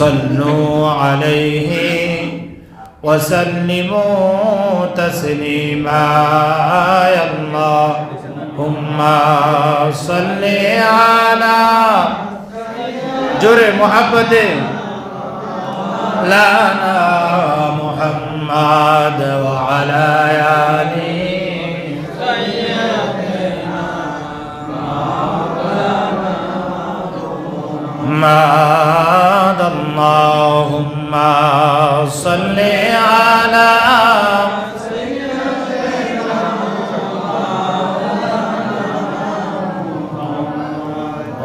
صلوا عليه وسلموا تسليما. يا اللهم صل على جري محبته لنا محمد وعلى اللهم صل على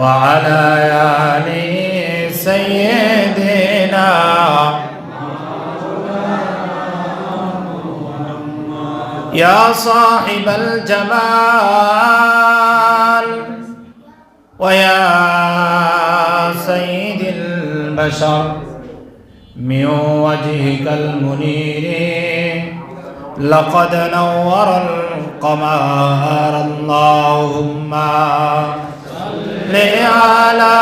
وعلى آل سيدنا يا صاحب الجمال ويا سيد البشر من وجهك المنير لقد نور القمر اللهم صل على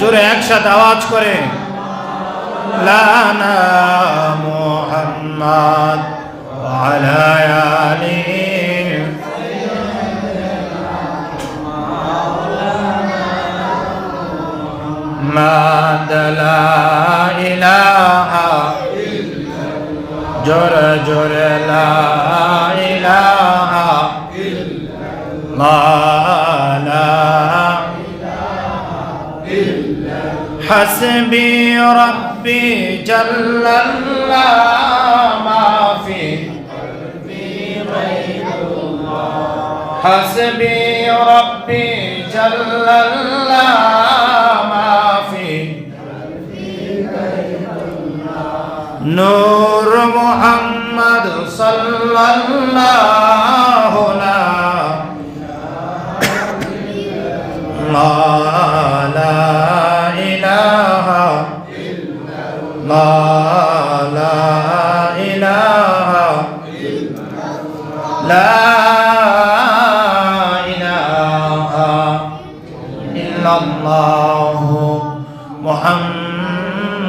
জোরে একসাথে আওয়াজ করে লানা মুহাম্মদ وعلى ما لا إله جر جر لا إله ما لا حسبي ربي جل الله ما في حسبي ربي جل الله নূর মোহাম্মদ সাল্লাল্লাহু লা ইলাহা লা ইলাহা লা ইলাহা ইল্লাল্লাহু